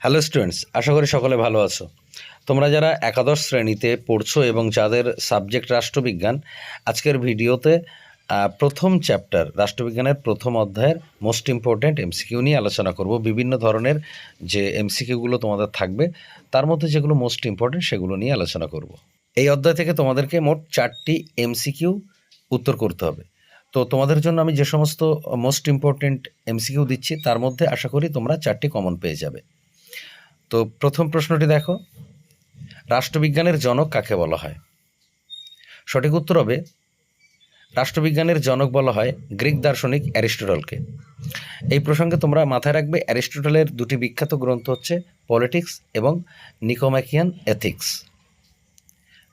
Hello students আশা করি সকলে ভালো আছো। তোমরা যারা একাদশ শ্রেণীতে পড়ছো এবং যাদের সাবজেক্ট রাষ্ট্রবিজ্ঞান, আজকের ভিডিওতে প্রথম চ্যাপ্টার রাষ্ট্রবিজ্ঞানের প্রথম অধ্যায়ের মোস্ট ইম্পর্ট্যান্ট এমসিকিউ নিয়ে আলোচনা করব। বিভিন্ন ধরনের যে এমসিকিউগুলো তোমাদের থাকবে, তার মধ্যে যেগুলো মোস্ট ইম্পর্ট্যান্ট সেগুলো নিয়ে আলোচনা করব। এই অধ্যায় থেকে তোমাদেরকে মোট চারটি এমসিকিউ উত্তর করতে হবে। তো তোমাদের জন্য আমি যে সমস্ত মোস্ট ইম্পর্ট্যান্ট এমসিকিউ দিচ্ছি, তার মধ্যে আশা করি তোমরা চারটি কমন পেয়ে যাবে। তো প্রথম প্রশ্নটি দেখো। রাষ্ট্রবিজ্ঞানের জনক কাকে বলা হয়? সঠিক উত্তর হবে, রাষ্ট্রবিজ্ঞানের জনক বলা হয় গ্রিক দার্শনিক অ্যারিস্টটলকে। এই প্রসঙ্গে তোমরা মাথায় রাখবে, অ্যারিস্টটলের দুটি বিখ্যাত গ্রন্থ হচ্ছে পলিটিক্স এবং নিকোম্যাকিয়ান এথিক্স।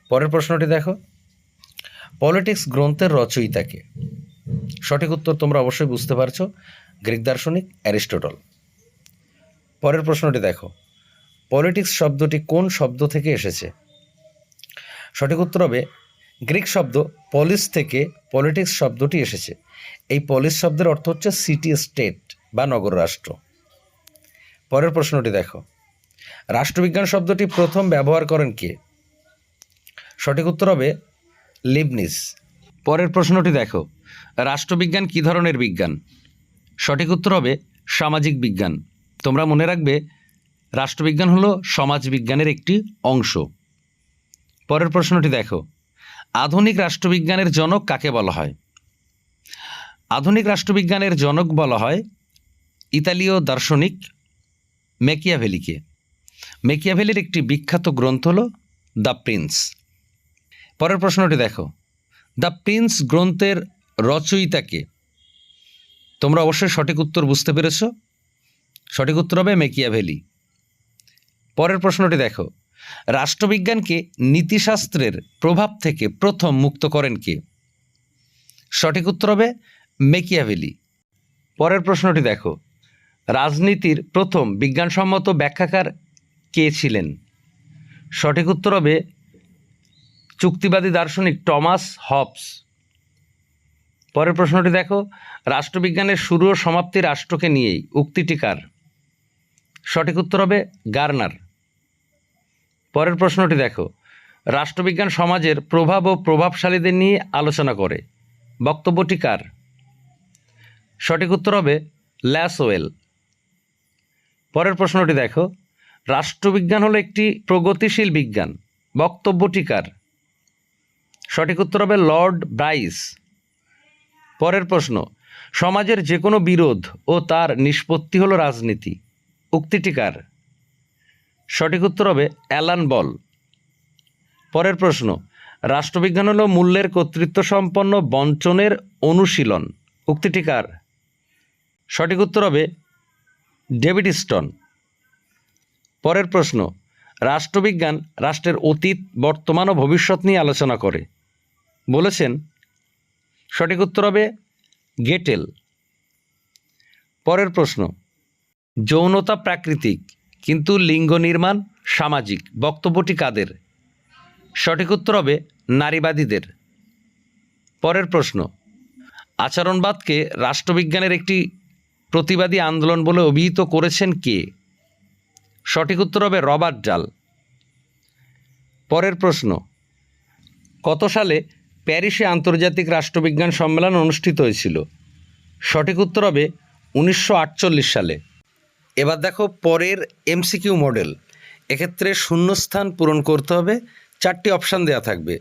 পরের প্রশ্নটি দেখো, পলিটিক্স গ্রন্থের রচয়িতাকে সঠিক উত্তর তোমরা অবশ্যই বুঝতে পারছ, গ্রিক দার্শনিক অ্যারিস্টটল। পরের প্রশ্নটি দেখো পলিটিক্স শব্দটি কোন শব্দ থেকে এসেছে? সঠিক উত্তর হবে, গ্রিক শব্দ পলিস থেকে পলিটিক্স শব্দটি এসেছে। এই পলিস শব্দের অর্থ হচ্ছে সিটি স্টেট বা নগর রাষ্ট্র। পরের প্রশ্নটি দেখো, রাষ্ট্রবিজ্ঞান শব্দটি প্রথম ব্যবহার করেন কে? সঠিক উত্তর হবে লিবনিস পরের প্রশ্নটি দেখো, রাষ্ট্রবিজ্ঞান কী ধরনের বিজ্ঞান? সঠিক উত্তর হবে, সামাজিক বিজ্ঞান। তোমরা মনে রাখবে রাষ্ট্রবিজ্ঞান হলো সমাজবিজ্ঞানের একটি অংশ। পরের প্রশ্নটি দেখো। আধুনিক রাষ্ট্রবিজ্ঞানের জনক কাকে বলা হয়? আধুনিক রাষ্ট্রবিজ্ঞানের জনক বলা হয় ইতালীয় দার্শনিক মেকিয়াভেলিকে। মেকিয়াভেলির একটি বিখ্যাত গ্রন্থ হল দ্য প্রিন্স। পরের প্রশ্নটি দেখো। দ্য প্রিন্স গ্রন্থের রচয়িতাকে তোমরা অবশ্যই সঠিক উত্তর বুঝতে পেরেছ। সঠিক উত্তর হবে মেকিয়াভেলি। পরের প্রশ্নটি দেখো। রাষ্ট্রবিজ্ঞানকে নীতিশাস্ত্রের প্রভাব থেকে প্রথম মুক্ত করেন কে? সঠিক উত্তর হবে মেকিয়াভেলি। পরের প্রশ্নটি দেখো। রাজনীতির প্রথম বিজ্ঞানসম্মত ব্যাখ্যাকার কে ছিলেন? সঠিক উত্তর হবে চুক্তিবাদী দার্শনিক টমাস হবস। পরের প্রশ্নটি দেখো। রাষ্ট্রবিজ্ঞানের শুরু ও সমাপ্তি রাষ্ট্রকে নিয়েই উক্তিটি কার? সঠিক উত্তর হবে গার্নার। পরের প্রশ্নটি দেখো। রাষ্ট্রবিজ্ঞান সমাজের প্রভাব ও প্রভাবশালীদের নিয়ে আলোচনা করে। বক্তব্যটি কার? সঠিক উত্তর হবে ল্যাসওয়েল। পরের প্রশ্নটি দেখো। রাষ্ট্রবিজ্ঞান হলো একটি প্রগতিশীল বিজ্ঞান। বক্তব্যটি কার? সঠিক উত্তর হবে লর্ড ব্রাইস। পরের প্রশ্ন, সমাজের যে কোনো বিরোধ ও তার নিষ্পত্তি হলো রাজনীতি। উক্তিটি কার? সঠিক উত্তর হবে অ্যালান বল। পরের প্রশ্ন, রাষ্ট্রবিজ্ঞান হলো মূল্যের কর্তৃত্ব সম্পন্ন বঞ্চনের অনুশীলন। উক্তিটি কার? সঠিক উত্তর হবে ডেভিড স্টন। পরের প্রশ্ন, রাষ্ট্রবিজ্ঞান রাষ্ট্রের অতীত, বর্তমান ও ভবিষ্যৎ নিয়ে আলোচনা করে। বলেছেন, সঠিক উত্তর হবে গেটেল। পরের প্রশ্ন, যৌনতা প্রাকৃতিক। কিন্তু লিঙ্গ নির্মাণ, সামাজিক। বক্তব্যটি কাদের? সঠিক উত্তর হবে নারীবাদীদের। পরের প্রশ্ন, আচরণবাদকে রাষ্ট্রবিজ্ঞানের একটি প্রতিবাদী আন্দোলন বলে অভিহিত করেছেন কে? সঠিক উত্তর হবে রবার্ট জাল পরের প্রশ্ন, কত সালে প্যারিসে আন্তর্জাতিক রাষ্ট্রবিজ্ঞান সম্মেলন অনুষ্ঠিত হয়েছিল? সঠিক উত্তর হবে উনিশশো আটচল্লিশ সালে। এবার দেখো পরের এমসিকিউ মডেল এক্ষেত্রে শূন্যস্থান পূরণ করতে হবে, চারটি অপশান দেওয়া থাকবে।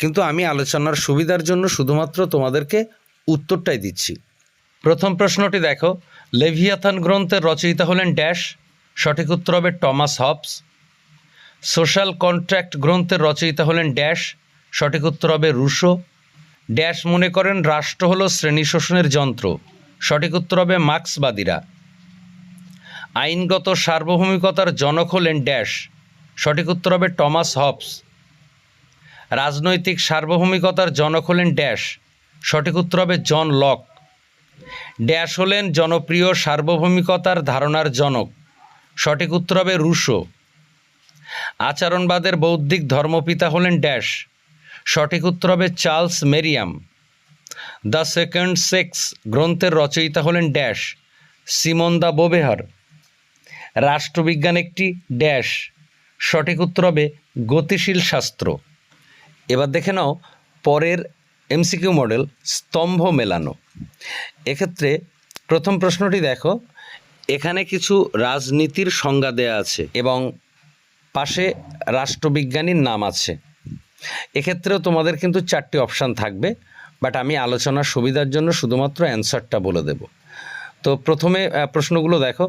কিন্তু আমি আলোচনার সুবিধার জন্য শুধুমাত্র তোমাদেরকে উত্তরটাই দিচ্ছি। প্রথম প্রশ্নটি দেখো, লেভিয়াথান গ্রন্থের রচয়িতা হলেন ড্যাশ, সঠিক উত্তর হবে টমাস হবস। সোশ্যাল কন্ট্রাক্ট গ্রন্থের রচয়িতা হলেন ড্যাশ, সঠিক উত্তর হবে রুশো। ড্যাশ মনে করেন রাষ্ট্র হলো শ্রেণি শোষণের যন্ত্র, সঠিক উত্তর হবে মার্ক্সবাদীরা। আইনগত সার্বভৌমিকতার জনক হলেন ড্যাশ। সঠিক উত্তর হবে টমাস হবস। রাজনৈতিক সার্বভৌমিকতার জনক হলেন ড্যাশ। সঠিক উত্তর হবে জন লক। ড্যাশ হলেন জনপ্রিয় সার্বভৌমিকতার ধারণার জনক। সঠিক উত্তর হবে রুশো। আচরণবাদের বৌদ্ধিক ধর্মপিতা হলেন ড্যাশ। সঠিক উত্তর হবে Charles Merriam. The second sex গ্রন্থের রচয়িতা হলেন ড্যাশ। Simon the বোবেহার। রাষ্ট্রবিজ্ঞান একটি ড্যাশ। সঠিক উত্তর হবে গতিশীল শাস্ত্র। এবার দেখে নাও পরের এমসিকিউ মডেল, স্তম্ভ মেলানো। এক্ষেত্রে প্রথম প্রশ্নটি দেখো, এখানে কিছু রাজনীতির সংজ্ঞা দেয়া আছে এবং পাশে রাষ্ট্রবিজ্ঞানীর নাম আছে। এক্ষেত্রেও তোমাদের কিন্তু চারটি অপশান থাকবে, বাট আমি আলোচনার সুবিধার জন্য শুধুমাত্র অ্যান্সারটা বলে দেব। তো প্রথমে প্রশ্নগুলো দেখো।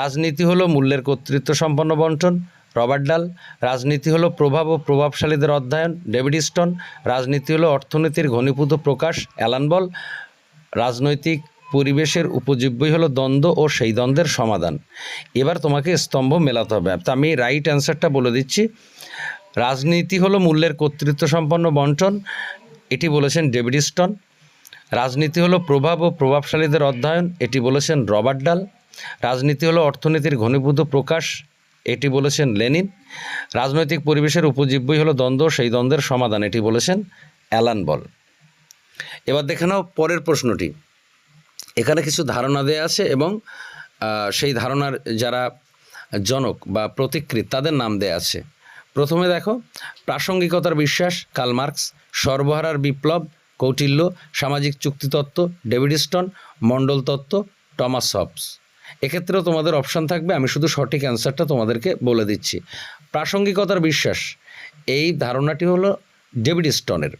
রাজনীতি হলো মূল্যের কর্তৃত্ব সম্পন্ন বন্টন, রবার্ট ডাল। রাজনীতি হলো প্রভাব ও প্রভাবশালীদের অধ্যয়ন, ডেভিড স্টোন রাজনীতি হলো অর্থনীতির ঘনীভূত প্রকাশ, অ্যালান বল। রাজনৈতিক পরিবেশের উপজীব্যই হলো দ্বন্দ্ব ও সেই দ্বন্দ্বের সমাধান। এবার তোমাকে স্তম্ভ মেলাতে হবে। তো আমি রাইট অ্যান্সারটা বলে দিচ্ছি। রাজনীতি হলো মূল্যের কর্তৃত্ব সম্পন্ন বন্টন, এটি বলেছেন ডেভিড স্টোন রাজনীতি হলো প্রভাব ও প্রভাবশালীদের অধ্যয়ন, এটি বলেছেন রবার্ট ডাল। রাজনীতি হলো অর্থনীতির ঘনীভূত প্রকাশ, এটি বলেছেন লেনিন। রাজনৈতিক পরিবেশের উপজীব্যই হলো দ্বন্দ্ব, সেই দ্বন্দ্বের সমাধান, এটি বলেছেন অ্যালান বল। এবার দেখে নাও পরের প্রশ্নটি। এখানে কিছু ধারণা দেয়া আছে এবং সেই ধারণার যারা জনক বা প্রতিকৃত, তাদের নাম দেয়া আছে। প্রথমে দেখো, প্রাসঙ্গিকতার বিশ্বাস, কার্ল মার্কস, সর্বহারার বিপ্লব কৌটিল্য, সামাজিক চুক্তিতত্ত্ব ডেভিড স্টোন মণ্ডল তত্ত্ব, টমাস হবস। এক্ষেত্রেও তোমাদের অপশান থাকবে, আমি শুধু সঠিক অ্যান্সারটা তোমাদেরকে বলে দিচ্ছি। প্রাসঙ্গিকতার বিশ্বাস, এই ধারণাটি হলো ডেভিড স্টোনের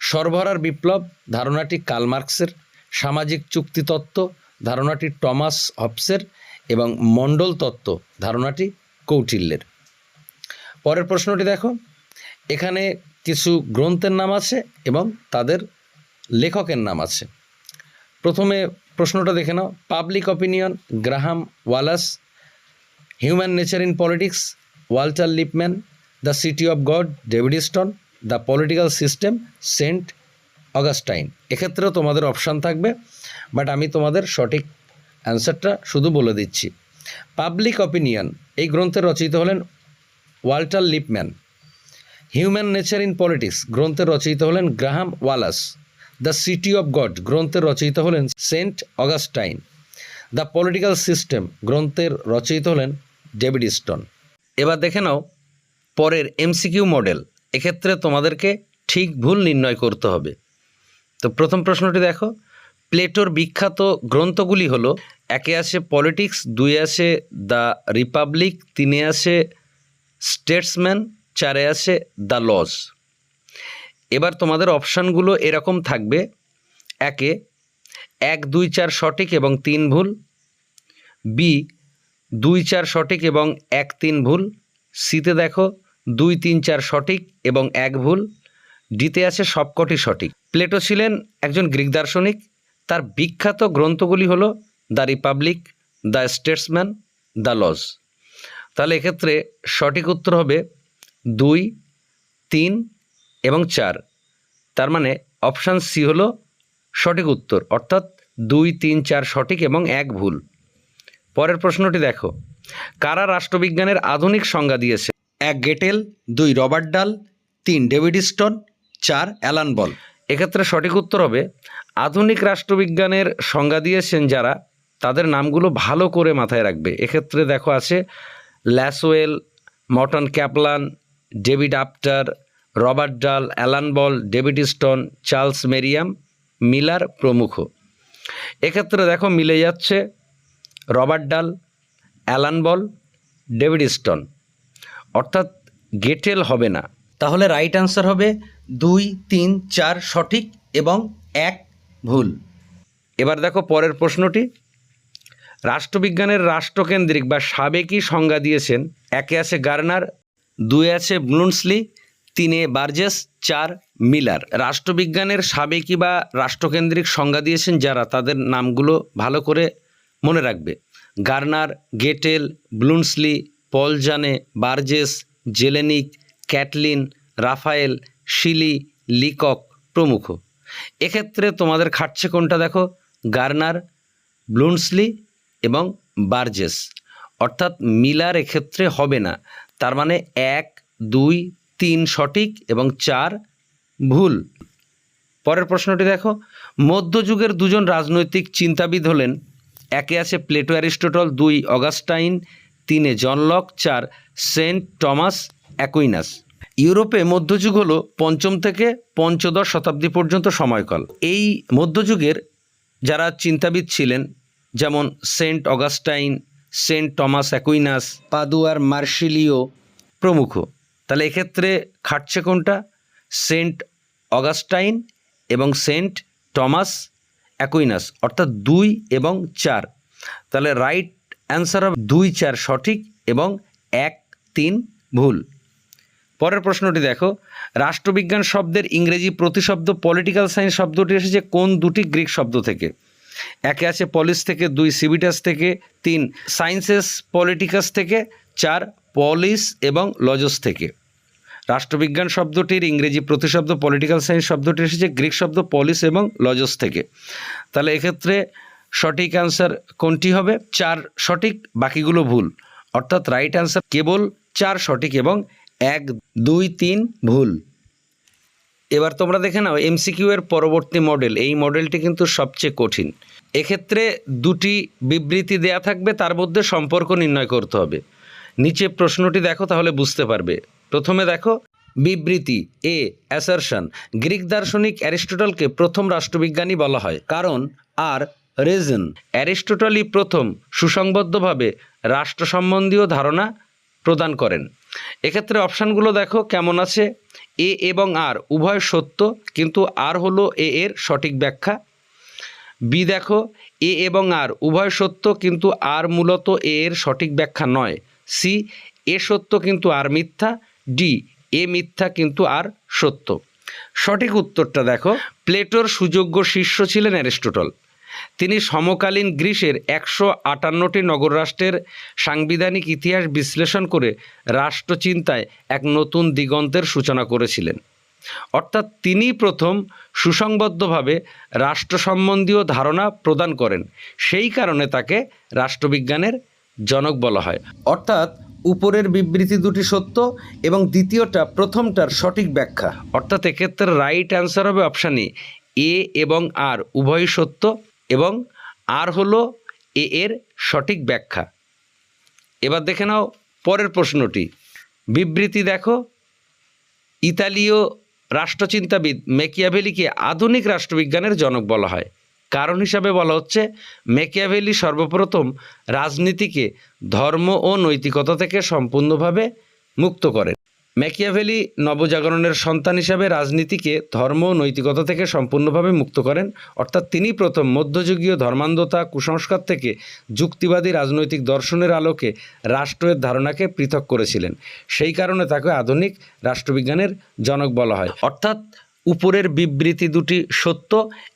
সরবরার বিপ্লব, ধারণাটি কার্ল মার্কসের। সামাজিক চুক্তিতত্ত্ব ধারণাটি টমাস হবসের। এবং মণ্ডল তত্ত্ব, ধারণাটি কৌটিল্যের। পরের প্রশ্নটি দেখো। এখানে কিছু গ্রন্থের নাম আছে এবং তাদের লেখকের নাম আছে। প্রথমে প্রশ্নটা দেখে নাও। Public opinion Graham Wallas human nature in politics Walter Lippmann the city of God David Easton the political system Saint Augustine এক্ষেত্রেও তোমাদের অপশান থাকবে বাট আমি তোমাদের সঠিক অ্যান্সারটা শুধু বলে দিচ্ছি। পাবলিক অপিনিয়ন এই গ্রন্থের রচয়িতা হলেন Walter Lippmann human nature in politics গ্রন্থের রচয়িতা হলেন Graham Wallas. The city of God গ্রন্থের রচয়িতা হলেন Saint Augustine. The political system গ্রন্থের রচয়িতা হলেন ডেভিড স্টোন এবার দেখে নাও পরের এমসিকিউ মডেল। এক্ষেত্রে তোমাদেরকে ঠিক ভুল নির্ণয় করতে হবে। তো প্রথম প্রশ্নটি দেখো। প্লেটোর বিখ্যাত গ্রন্থগুলি হলো, একে আসে পলিটিক্স, দুই আসে দ্য রিপাবলিক, তিনে আসে স্টেটসম্যান চারে আছে দ্য লজ এবার তোমাদের অপশানগুলো এরকম থাকবে। একে, এক, দুই, চার সঠিক এবং তিন ভুল। বি দুই, চার সঠিক এবং এক, তিন ভুল। সিতে দেখো, দুই, তিন, চার সঠিক এবং এক ভুল। ডিতে আছে সবকটি সঠিক। প্লেটো ছিলেন একজন গ্রিক দার্শনিক। তার বিখ্যাত গ্রন্থগুলি হলো the republic the statesman the laws তাহলে এক্ষেত্রে সঠিক উত্তর হবে দুই, তিন এবং চার। তার মানে অপশান সি হলো সঠিক উত্তর, অর্থাৎ দুই, তিন, চার সঠিক এবং এক ভুল। পরের প্রশ্নটি দেখো। কারা রাষ্ট্রবিজ্ঞানের আধুনিক সংজ্ঞা দিয়েছে? এক, গেটেল, দুই, রবার্ট ডাল, তিন, ডেভিড স্টোন, চার, অ্যালান বল। এক্ষেত্রে সঠিক উত্তর হবে, আধুনিক রাষ্ট্রবিজ্ঞানের সংজ্ঞা দিয়েছেন যারা, তাদের নামগুলো ভালো করে মাথায় রাখবে। এক্ষেত্রে দেখো আছে Lasswell Morton Kaplan David Apter, Robert Dahl, Alan Ball, David Easton, Charles Merriam, Miller প্রমুখ। এক্ষেত্রে দেখো মিলে যাচ্ছে Robert Dahl, Alan Ball, David stone. অর্থাৎ গেটেল হবে না। তাহলে রাইট অ্যান্সার হবে দুই, তিন, চার সঠিক এবং এক ভুল। এবার দেখো পরের প্রশ্নটি। রাষ্ট্রবিজ্ঞানের রাষ্ট্রকেন্দ্রিক বা সাবেকি সংজ্ঞা দিয়েছেন, একে আছে গার্নার দুই আছে ব্লুন্সলি তিনে বার্জেস, চার মিলার। রাষ্ট্রবিজ্ঞানের সাবেকি বা রাষ্ট্রকেন্দ্রিক সংজ্ঞা দিয়েছেন যারা, তাদের নামগুলো ভালো করে মনে রাখবে। Garner, Gettell Bluntschli Paul Janet Burgess, Jellinek, Catlin, Raphael, Seeley, Leacock প্রমুখ। এক্ষেত্রে তোমাদের খাটছে কোনটা দেখো? গার্নার ব্লুন্সলি এবং বার্জেস। অর্থাৎ মিলার এক্ষেত্রে হবে না। তার মানে এক, দুই, তিন সঠিক এবং চার ভুল। পরের প্রশ্নটি দেখো। মধ্যযুগের দুজন রাজনৈতিক চিন্তাবিদ হলেন। একে আছে প্লেটো অ্যারিস্টোটল, দুই অগাস্টাইন, তিনে জনলক চার সেন্ট টমাস অ্যাকুইনাস। ইউরোপে মধ্যযুগ হলো পঞ্চম থেকে পঞ্চদশ শতাব্দী পর্যন্ত সময়কাল। এই মধ্যযুগের যারা চিন্তাবিদ ছিলেন, যেমন Saint Augustine Saint Thomas Aquinas পাদুয়ার Marsilio প্রমুখ। তাহলে এক্ষেত্রে খাটছে কোনটা? সেন্ট অগাস্টাইন এবং সেন্ট টমাস অ্যাকুইনাস, অর্থাৎ দুই এবং চার। তাহলে রাইট অ্যান্সার হবে দুই চার সঠিক এবং এক তিন ভুল। পরের প্রশ্নটি দেখো, রাষ্ট্রবিজ্ঞান শব্দের ইংরেজি প্রতিশব্দ, পলিটিক্যাল সায়েন্স শব্দটি এসেছে কোন দুটি গ্রিক শব্দ থেকে? একে আছে পলিস থেকে, দুই সিভিটাস থেকে, তিন সায়েন্সেস পলিটিকাস থেকে, চার পলিস এবং লজস থেকে। রাষ্ট্রবিজ্ঞান শব্দটির ইংরেজি প্রতিশব্দ পলিটিক্যাল সায়েন্স শব্দটি এসেছে, গ্রিক শব্দ পলিস এবং লজস থেকে। তাহলে এক্ষেত্রে সঠিক অ্যান্সার কোনটি হবে? চার সঠিক, বাকিগুলো ভুল। অর্থাৎ রাইট অ্যান্সার কেবল চার সঠিক এবং এক, দুই, তিন ভুল। এবার তোমরা দেখে নাও এমসিকিউ এর পরবর্তী মডেল এই মডেলটি কিন্তু সবচেয়ে কঠিন। এক্ষেত্রে দুটি বিবৃতি দেয়া থাকবে, তার মধ্যে সম্পর্ক নির্ণয় করতে হবে। নিচে প্রশ্নটি দেখো, তাহলে বুঝতে পারবে। প্রথমে দেখো, বিবৃতি এ অ্যাসারশন গ্রিক দার্শনিক অ্যারিস্টোটলকে প্রথম রাষ্ট্রবিজ্ঞানী বলা হয়। কারণ, আর রেজন অ্যারিস্টোটলই প্রথম সুসংবদ্ধভাবে রাষ্ট্র সম্বন্ধীয় ধারণা প্রদান করেন। এক্ষেত্রে অপশানগুলো দেখো, কেমন আছে? এ এবং আর উভয় সত্য, কিন্তু আর হলো এ এর সঠিক ব্যাখ্যা। বি দেখো, এ এবং আর, উভয় সত্য কিন্তু আর মূলত এর সঠিক ব্যাখ্যা নয়। সি, এ সত্য কিন্তু আর মিথ্যা। ডি, এ মিথ্যা কিন্তু আর সত্য। সঠিক উত্তরটা দেখো, প্লেটোর সুযোগ্য শিষ্য ছিলেন অ্যারিস্টোটল। তিনি সমকালীন গ্রিসের একশো আটান্নটি নগররাষ্ট্রের সাংবিধানিক ইতিহাস বিশ্লেষণ করে রাষ্ট্রচিন্তায় এক নতুন দিগন্তের সূচনা করেছিলেন। অর্থাৎ তিনি প্রথম সুসংবদ্ধভাবে রাষ্ট্র সম্বন্ধীয় ধারণা প্রদান করেন। সেই কারণে তাকে রাষ্ট্রবিজ্ঞানের জনক বলা হয়। অর্থাৎ উপরের বিবৃতি দুটি সত্য এবং দ্বিতীয়টা প্রথমটার সঠিক ব্যাখ্যা। অর্থাৎ এক্ষেত্রে রাইট অ্যান্সার হবে অপশান এ এ এবং আর উভয়ই সত্য এবং আর হলো এ এর সঠিক ব্যাখ্যা। এবার দেখে নাও পরের প্রশ্নটি। বিবৃতি দেখো। ইতালীয় রাষ্ট্রচিন্তাবিদ মেকিয়াভেলিকে আধুনিক রাষ্ট্রবিজ্ঞানের জনক বলা হয়। কারণ হিসাবে বলা হচ্ছে, মেকিয়াভেলি সর্বপ্রথম রাজনীতিকে ধর্ম ও নৈতিকতা থেকে সম্পূর্ণভাবে মুক্ত করেন। ম্যাকিয়াভেলি নবজাগরণের সন্তান হিসাবে রাজনীতিকে ধর্ম নৈতিকতা থেকে সম্পূর্ণভাবে মুক্ত করেন। অর্থাৎ তিনি প্রথম মধ্যযুগীয় ধর্মান্ধতা, কুসংস্কার থেকে যুক্তিবাদী রাজনৈতিক দর্শনের আলোকে রাষ্ট্রের ধারণাকে পৃথক করেছিলেন। সেই কারণে তাকে আধুনিক রাষ্ট্রবিজ্ঞানের জনক বলা হয়। অর্থাৎ উপরের বিবৃতি দুটি সত্য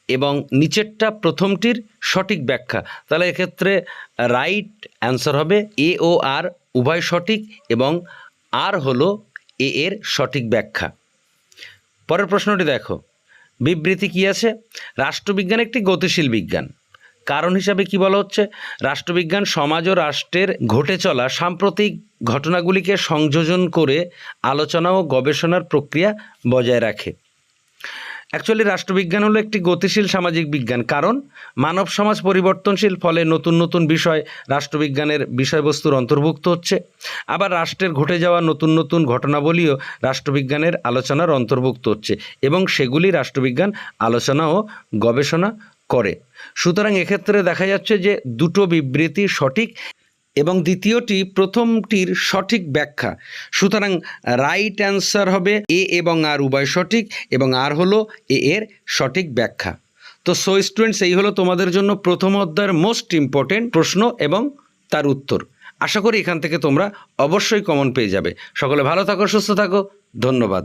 এবং নিচেরটা প্রথমটির সঠিক ব্যাখ্যা। তাহলে এক্ষেত্রে রাইট অ্যান্সার হবে এ ও আর উভয় সঠিক এবং আর হলো এ এর সঠিক ব্যাখ্যা। পরের প্রশ্নটি দেখো। বিবৃতি কি আছে? রাষ্ট্রবিজ্ঞান একটি গতিশীল বিজ্ঞান। কারণ হিসাবে কি বলা হচ্ছে? রাষ্ট্রবিজ্ঞান সমাজ ও রাষ্ট্রের ঘটে চলা সাম্প্রতিক ঘটনাগুলিকে সংযোজন করে আলোচনা ও গবেষণার প্রক্রিয়া বজায় রাখে। অ্যাকচুয়ালি রাষ্ট্রবিজ্ঞান হলো একটি গতিশীল সামাজিক বিজ্ঞান। কারণ, মানব সমাজ পরিবর্তনশীল ফলে নতুন নতুন বিষয় রাষ্ট্রবিজ্ঞানের বিষয়বস্তুর অন্তর্ভুক্ত হচ্ছে। আবার রাষ্ট্রের ঘটে যাওয়া নতুন নতুন ঘটনাবলীও রাষ্ট্রবিজ্ঞানের আলোচনার অন্তর্ভুক্ত হচ্ছে এবং সেগুলি রাষ্ট্রবিজ্ঞান আলোচনা ও গবেষণা করে। সুতরাং এক্ষেত্রে দেখা যাচ্ছে যে দুটো বিবৃতি সঠিক এবং দ্বিতীয়টি প্রথমটির সঠিক ব্যাখ্যা। সুতরাং রাইট অ্যান্সার হবে এ এবং আর উভয় সঠিক এবং আর হলো এ এর সঠিক ব্যাখ্যা। তো সো স্টুডেন্টস এই হলো তোমাদের জন্য প্রথম অধ্যায়ের মোস্ট ইম্পর্টেন্ট প্রশ্ন এবং তার উত্তর। আশা করি এখান থেকে তোমরা অবশ্যই কমন পেয়ে যাবে। সকলে ভালো থাকো, সুস্থ থাকো। ধন্যবাদ।